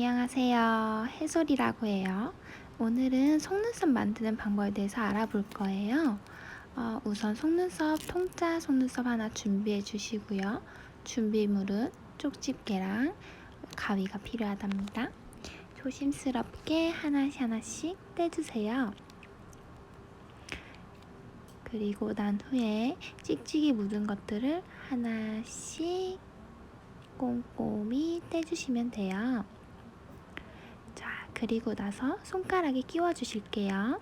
안녕하세요. 해솔이라고 해요. 오늘은 속눈썹 만드는 방법에 대해서 알아볼 거예요. 어, 우선 속눈썹 통짜 속눈썹 하나 준비해 주시고요. 준비물은 쪽집게랑 가위가 필요하답니다. 조심스럽게 하나씩 하나씩 떼주세요. 그리고 난 후에 찍찍이 묻은 것들을 하나씩 꼼꼼히 떼주시면 돼요. 자, 그리고 나서 손가락에 끼워 주실게요.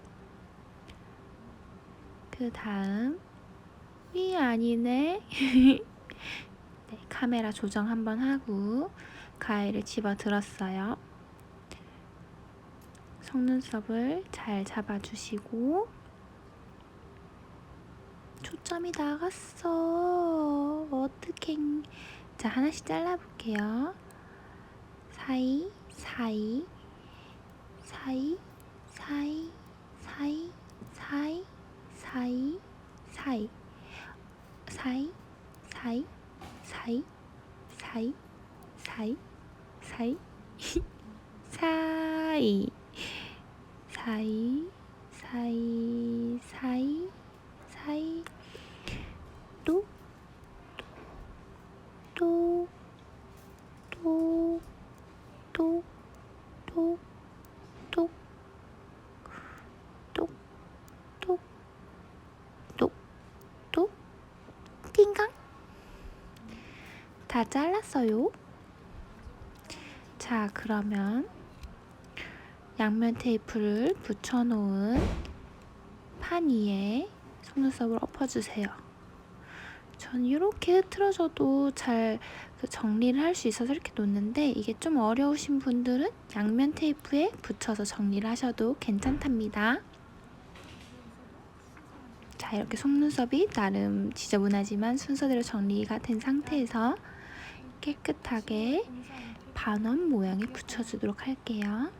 그 다음, 이 아니네. 네, 카메라 조정 한번 하고 가위를 집어 들었어요. 속눈썹을 잘 잡아주시고 초점이 나갔어. 어떡해. 자, 하나씩 잘라볼게요. 사이, 사이, 사이, 사이, 사이, 사이, 사이, 사이, 사이, 사이, 사이, 사이, 사이, 사이, 사이, 사이, 사이, 사이, 사이, 또, 또, 또, 또, 또, 또, 또, 또, 또, 또, 띵강. 다 잘랐어요. 자, 그러면 양면 테이프를 붙여놓은 판 위에 속눈썹을 엎어주세요. 전 이렇게 흐트러져도 잘그 정리를 할 수 있어서 이렇게 놓는데 이게 좀 어려우신 분들은 양면 테이프에 붙여서 정리를 하셔도 괜찮답니다. 자 이렇게 속눈썹이 나름 지저분하지만 순서대로 정리가 된 상태에서 깨끗하게 반원 모양에 붙여주도록 할게요.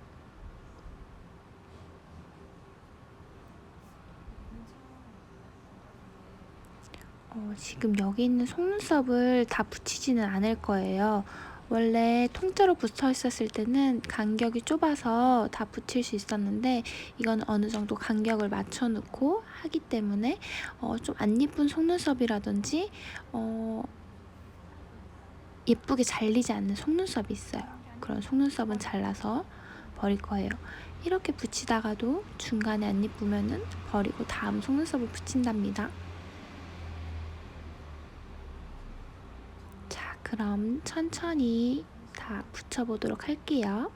어, 지금 여기 있는 속눈썹을 다 붙이지는 않을 거예요. 원래 통째로 붙어 있었을 때는 간격이 좁아서 다 붙일 수 있었는데 이건 어느 정도 간격을 맞춰 놓고 하기 때문에 어, 좀 안 예쁜 속눈썹이라든지 어, 예쁘게 잘리지 않는 속눈썹이 있어요. 그런 속눈썹은 잘라서 버릴 거예요. 이렇게 붙이다가도 중간에 안 예쁘면은 버리고 다음 속눈썹을 붙인답니다. 자, 그럼 천천히 다 붙여보도록 할게요.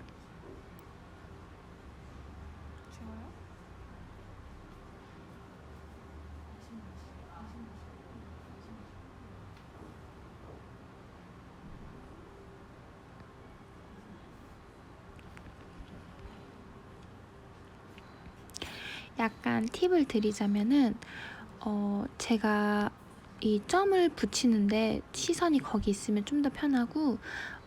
약간 팁을 드리자면은 어 제가 이 점을 붙이는데 시선이 거기 있으면 좀 더 편하고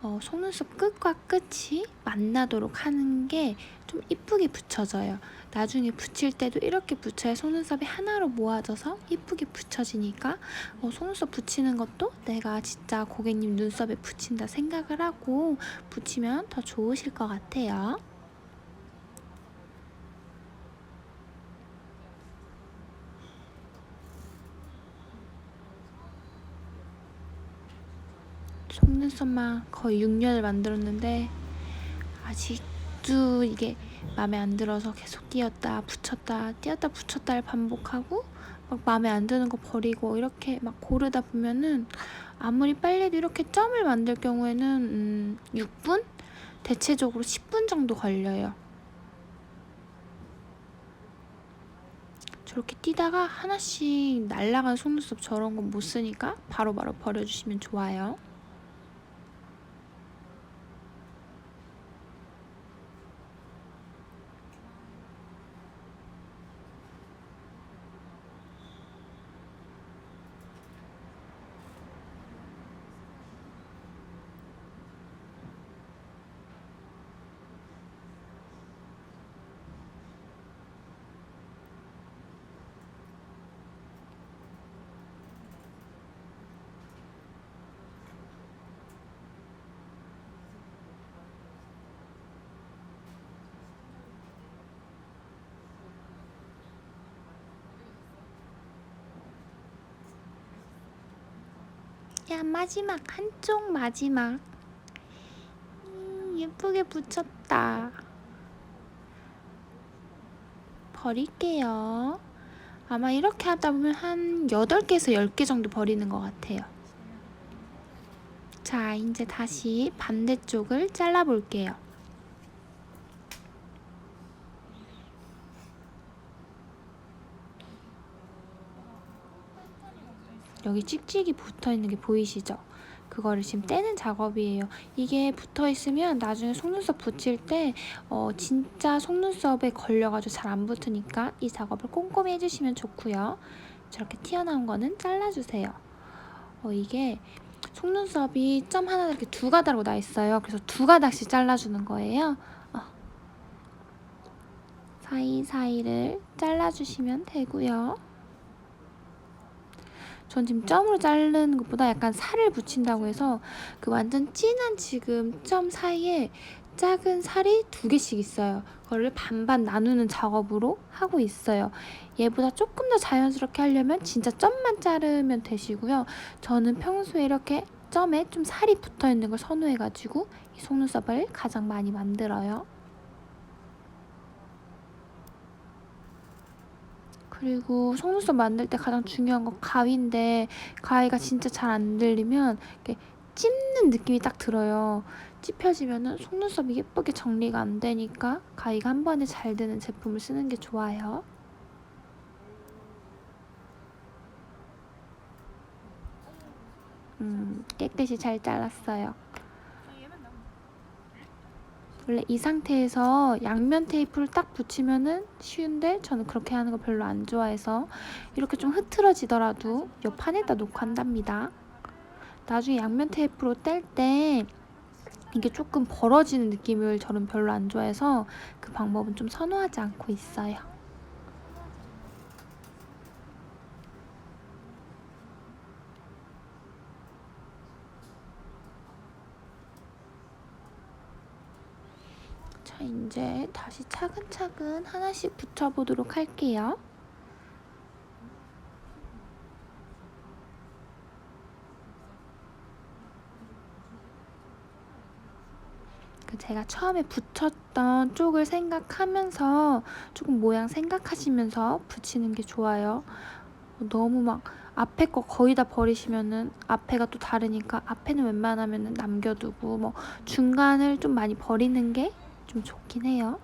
어 속눈썹 끝과 끝이 만나도록 하는 게 좀 이쁘게 붙여져요. 나중에 붙일 때도 이렇게 붙여야 속눈썹이 하나로 모아져서 이쁘게 붙여지니까 어 속눈썹 붙이는 것도 내가 진짜 고객님 눈썹에 붙인다 생각을 하고 붙이면 더 좋으실 것 같아요. 속눈썹만 거의 6년을 만들었는데 아직도 이게 마음에 안 들어서 계속 띄었다 붙였다 띄었다 붙였다를 반복하고 막 마음에 안 드는 거 버리고 이렇게 막 고르다 보면은 아무리 빨리 해도 이렇게 점을 만들 경우에는 음 6분? 대체적으로 10분 정도 걸려요. 저렇게 띄다가 하나씩 날라간 속눈썹 저런 건 못 쓰니까 바로바로 바로 버려주시면 좋아요. 야 마지막 한쪽 마지막. 음, 예쁘게 붙였다. 버릴게요. 아마 이렇게 하다 보면 한 8개에서 10개 정도 버리는 것 같아요. 자 이제 다시 반대쪽을 잘라 볼게요 여기 찍찍이 붙어 있는 게 보이시죠? 그거를 지금 떼는 작업이에요. 이게 붙어 있으면 나중에 속눈썹 붙일 때 어, 진짜 속눈썹에 걸려가지고 잘 안 붙으니까 이 작업을 꼼꼼히 해주시면 좋고요. 저렇게 튀어나온 거는 잘라주세요. 어, 이게 속눈썹이 점 하나 이렇게 두 가닥으로 나 있어요. 그래서 두 가닥씩 잘라주는 거예요. 어. 사이사이를 잘라주시면 되고요. 전 지금 점으로 자르는 것보다 약간 살을 붙인다고 해서 그 완전 진한 지금 점 사이에 작은 살이 두 개씩 있어요. 그거를 반반 나누는 작업으로 하고 있어요. 얘보다 조금 더 자연스럽게 하려면 진짜 점만 자르면 되시고요. 저는 평소에 이렇게 점에 좀 살이 붙어 있는 걸 선호해가지고 이 속눈썹을 가장 많이 만들어요. 그리고 속눈썹 만들 때 가장 중요한 건 가위인데 가위가 진짜 잘 안 들리면 이렇게 찝는 느낌이 딱 들어요. 찝혀지면은 속눈썹이 예쁘게 정리가 안 되니까 가위가 한 번에 잘 드는 제품을 쓰는 게 좋아요. 음, 깨끗이 잘 잘랐어요. 원래 이 상태에서 양면 테이프를 딱 붙이면은 쉬운데 저는 그렇게 하는 거 별로 안 좋아해서 이렇게 좀 흐트러지더라도 이 판에다 놓고 한답니다. 나중에 양면 테이프로 뗄 때 이게 조금 벌어지는 느낌을 저는 별로 안 좋아해서 그 방법은 좀 선호하지 않고 있어요. 자, 이제 다시 차근차근 하나씩 붙여보도록 할게요. 그 제가 처음에 붙였던 쪽을 생각하면서 조금 모양 생각하시면서 붙이는 게 좋아요. 너무 막 앞에 거 거의 다 버리시면은 앞에가 또 다르니까 앞에는 웬만하면 남겨두고 뭐 중간을 좀 많이 버리는 게 좀 좋긴 해요.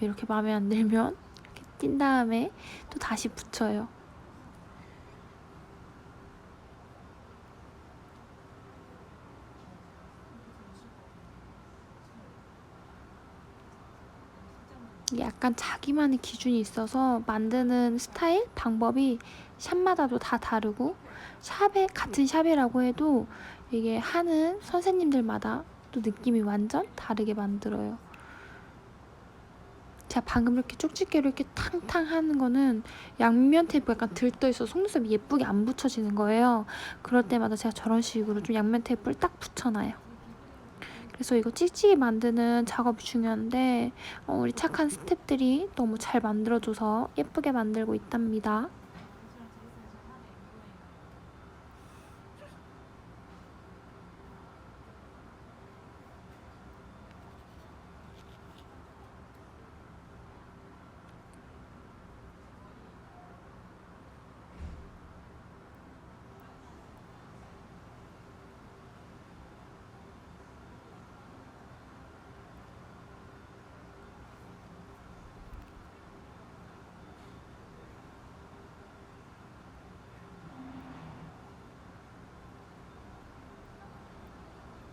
이렇게 마음에 안 들면 이렇게 띈 다음에 또 다시 붙여요. 약간 자기만의 기준이 있어서 만드는 스타일, 방법이 샵마다도 다 다르고 샵에 같은 샵이라고 해도 이게 하는 선생님들마다 또 느낌이 완전 다르게 만들어요. 제가 방금 이렇게 쪽집게로 이렇게 탕탕 하는 거는 양면 테이프가 약간 들떠 있어 속눈썹이 예쁘게 안 붙여지는 거예요. 그럴 때마다 제가 저런 식으로 좀 양면 테이프를 딱 붙여놔요. 그래서 이거 찍찍이 만드는 작업이 중요한데 어, 우리 착한 스탭들이 너무 잘 만들어줘서 예쁘게 만들고 있답니다.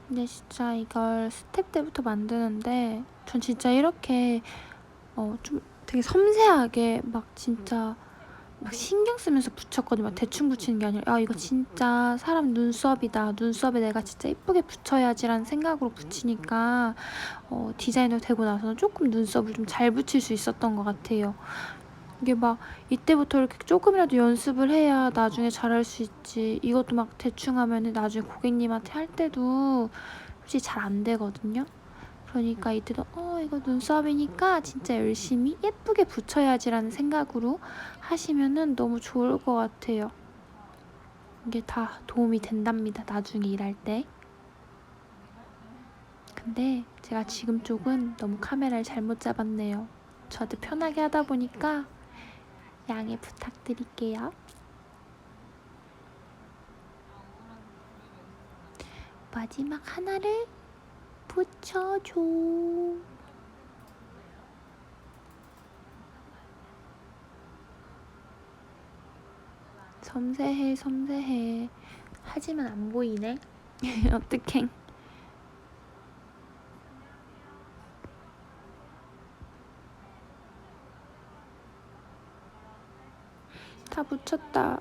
근데 진짜 이걸 스텝 때부터 만드는데 전 진짜 이렇게 어 좀 되게 섬세하게 막 진짜 막 신경 쓰면서 붙였거든요. 막 대충 붙이는 게 아니라 아 이거 진짜 사람 눈썹이다. 눈썹에 내가 진짜 예쁘게 붙여야지라는 생각으로 붙이니까 어, 디자이너 되고 나서는 조금 눈썹을 좀 잘 붙일 수 있었던 것 같아요. 이게 막 이때부터 이렇게 조금이라도 연습을 해야 나중에 잘할 수 있지. 이것도 막 대충 하면은 나중에 고객님한테 할 때도 솔직히 잘 안 되거든요. 그러니까 이때도 어 이거 눈썹이니까 진짜 열심히 예쁘게 붙여야지라는 생각으로 하시면은 너무 좋을 것 같아요. 이게 다 도움이 된답니다. 나중에 일할 때. 근데 제가 지금 쪽은 너무 카메라를 잘못 잡았네요. 저한테 편하게 하다 보니까 양해 부탁드릴게요. 마지막 하나를 붙여줘. 섬세해, 섬세해. 하지만 안 보이네. 어떡해. 다 붙였다.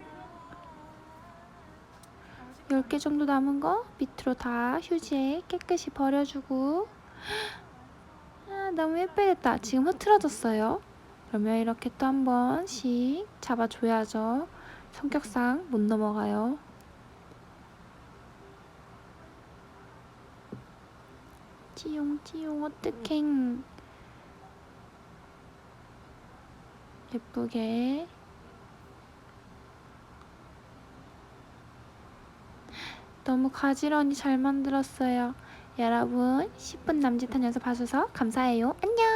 10개 정도 남은 거 밑으로 다 휴지에 깨끗이 버려주고 아, 너무 예쁘겠다. 지금 흐트러졌어요. 그러면 이렇게 또 한 번씩 잡아줘야죠. 성격상 못 넘어가요. 찌용 찌용 어떡해 예쁘게 너무 가지런히 잘 만들었어요. 여러분 10분 남짓한 연습 하셔서 감사해요. 안녕